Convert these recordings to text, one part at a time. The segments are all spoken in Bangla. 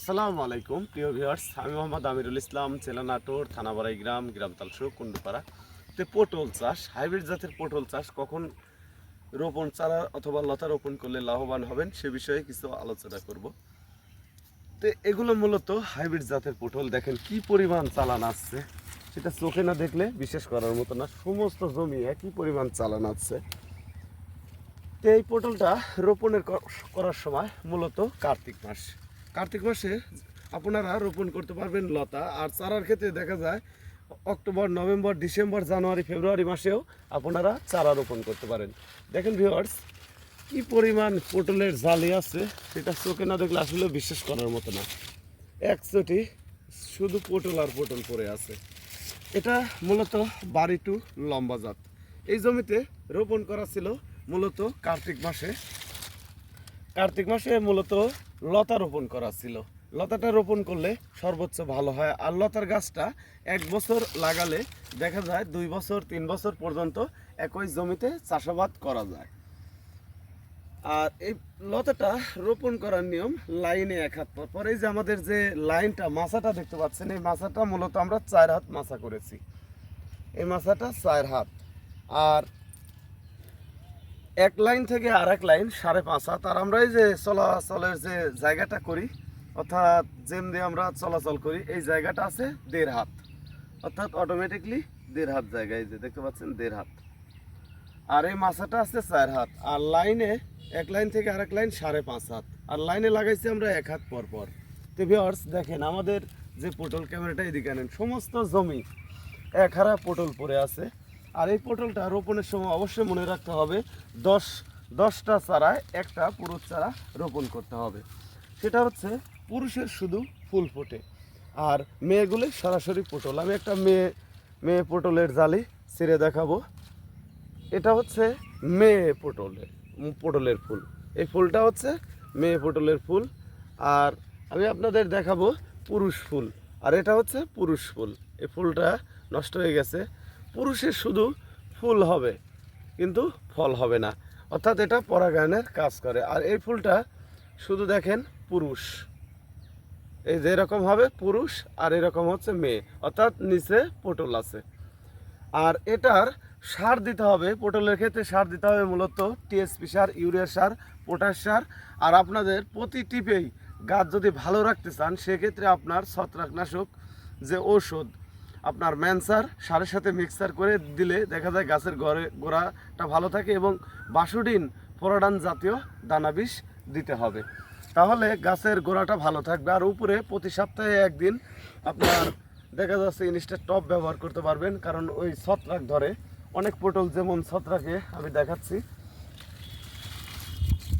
আসসালামু আলাইকুম, প্রিয় ভিউয়ার্স। আমি মোহাম্মদ আমিরুল ইসলাম, জেলা নাটোর, থানাবাড়াই গ্রাম গ্রাম তালসু কুন্ডুপাড়া। তে পটল চাষ, হাইব্রিড জাতের পটল চাষ, কখন রোপণ চারা অথবা লতা রোপণ করলে লাভবান হবেন সে বিষয়ে কিছু আলোচনা করব। তো এগুলো মূলত হাইব্রিড জাতের পটল। দেখেন কি পরিমাণ চালান আসছে। সেটা চোখে না দেখলে বিশেষ করার মতো না। সমস্ত জমি একই পরিমাণ চালান আসছে। তো এই পটলটা রোপণের করার সময় মূলত কার্তিক মাস। কার্তিক মাসে আপনারা রোপণ করতে পারবেন লতা। আর চারার ক্ষেত্রে দেখা যায়, অক্টোবর, নভেম্বর, ডিসেম্বর, জানুয়ারি, ফেব্রুয়ারি মাসেও আপনারা চারা রোপণ করতে পারেন। দেখেন ভিওয়ার্স কি পরিমাণ পটলের জালি আছে, সেটা চোখে না দেখলে আসলে বিশ্বাস করার মতো না। একচোটি শুধু পটল আর পটল পড়ে আছে। এটা মূলত বাড়ি টু লম্বা জাত। এই জমিতে রোপণ করা ছিল মূলত কার্তিক মাসে। কার্তিক মাসে মূলত লতা রোপণ করা ছিল। লতাটা রোপণ করলে সর্বোচ্চ ভালো হয়। আর লতার গাছটা এক বছর লাগালে দেখা যায় দুই বছর, তিন বছর পর্যন্ত একই জমিতে চাষাবাদ করা যায়। আর এই লতাটা রোপণ করার নিয়ম লাইনে এক হাত পর। এই যে আমাদের যে লাইনটা, মাছাটা দেখতে পাচ্ছেন, এই মাছাটা মূলত আমরা চার হাত মাছা করেছি। এই মাছাটা চার হাত। আর এক লাইন থেকে আর এক লাইন, সাড়ে পাঁচ হাত। আর আমরা এই যে চলাচলের যে জায়গাটা করি, অর্থাৎ জেম দিয়ে আমরা চলাচল করি, এই জায়গাটা আছে দেড় হাত। অর্থাৎ অটোমেটিকলি দেড় হাত জায়গায় যে দেখতে পাচ্ছেন, দেড় হাত। আর এই মাছাটা আছে চার হাত। আর লাইনে এক লাইন থেকে আরেক লাইন, সাড়ে পাঁচ হাত। আর লাইনে লাগাইছি আমরা এক হাত পর পর। তো ভিওর্স দেখেন, আমাদের যে পটল ক্যামেরাটা এদিকে আনেন, সমস্ত জমি এক হারা পটল পরে আছে। আর এই পটলটা রোপণের সময় অবশ্যই মনে রাখতে হবে, দশ, দশটা চারায় একটা পুরুষ চারা রোপণ করতে হবে। সেটা হচ্ছে পুরুষের শুধু ফুল ফোটে, আর মেয়েগুলি সরাসরি পটল। আমি একটা মেয়ে মেয়ে পটলের জালি ছেড়ে দেখাবো। এটা হচ্ছে মেয়ে পটলের পটলের ফুল। এই ফুলটা হচ্ছে মেয়ে পটলের ফুল। আর আমি আপনাদের দেখাবো পুরুষ ফুল। আর এটা হচ্ছে পুরুষ ফুল। এই ফুলটা নষ্ট হয়ে গেছে। পুরুষের শুধু ফুল হবে, কিন্তু ফল হবে না। অর্থাৎ এটা পরাগায়নের কাজ করে। আর এই ফুলটা শুধু দেখেন পুরুষ। এই যে এরকম হবে পুরুষ, আর এরকম হচ্ছে মেয়ে। অর্থাৎ নিচে পটল আছে। আর এটার সার দিতে হবে। পটলের ক্ষেত্রে সার দিতে হবে মূলত টিএসপি সার, ইউরিয়া সার, পটাশ সার। আর আপনাদের প্রতি টিপেই গাছ যদি ভালো রাখতে চান, সেক্ষেত্রে আপনার ছত্রাকনাশক যে ঔষধ আপনার ম্যানসার, সারের সাথে মিক্সার করে দিলে দেখা যায় গাছের গড়ে গোড়াটা ভালো থাকে এবং বাসুডিন ফোরাডান জাতীয় দানা বিষ দিতে হবে। তাহলে গাছের গোড়াটা ভালো থাকবে। আর উপরে প্রতি সপ্তাহে একদিন আপনার দেখা যাচ্ছে জিনিসটা টপ ব্যবহার করতে পারবেন, কারণ ওই ছত্রাক ধরে। অনেক পটল যেমন ছত্রাকে আমি দেখাচ্ছি।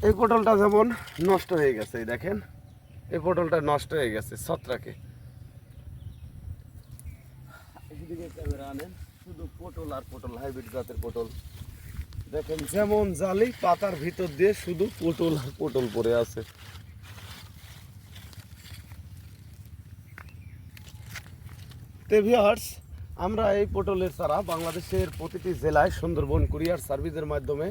এই পটলটা যেমন নষ্ট হয়ে গেছে দেখেন। এই পটলটা নষ্ট হয়ে গেছে ছত্রাকে। এদিকে ক্যামেরা আনেন। শুধু পটল আর পটল, হাইব্রিড জাতের পটল। দেখেন, যেমন জালি, পাতার ভিতর দিয়ে শুধু পটল আর পটল পড়ে আছে। তেভিয়ার্স আমরা এই পটলের চারা বাংলাদেশের প্রতিটি জেলায় সুন্দরবন কুরিয়ার সার্ভিসের মাধ্যমে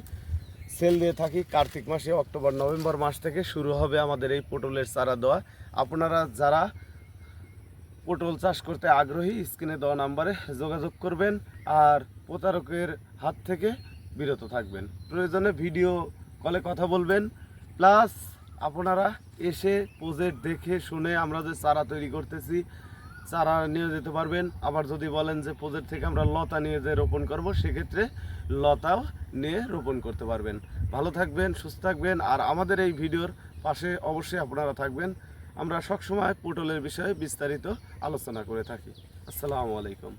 সেল দিয়ে থাকি। কার্তিক মাসে, অক্টোবর, নভেম্বর মাস থেকে শুরু হবে আমাদের এই পটলের চারা দেওয়া। আপনারা যারা পটল চাষ করতে আগ্রহী, স্ক্রিনে দেওয়া নাম্বারে যোগাযোগ করবেন আর প্রতারকের হাত থেকে বিরত থাকবেন। প্রয়োজনে ভিডিও কলে কথা বলবেন। প্লাস আপনারা এসে প্রজেক্ট দেখে শুনে আমরা যে চারা তৈরি করতেছি, চারা নিয়ে যেতে পারবেন। আবার যদি বলেন যে প্রজেক্ট থেকে আমরা লতা নিয়ে যে রোপণ করব, সেক্ষেত্রে লতাও নিয়ে রোপণ করতে পারবেন। ভালো থাকবেন, সুস্থ থাকবেন, আর আমাদের এই ভিডিওর পাশে অবশ্যই আপনারা থাকবেন। আমরা সবসময় পটলের বিষয়ে বিস্তারিত আলোচনা করে থাকি। আসসালামু আলাইকুম।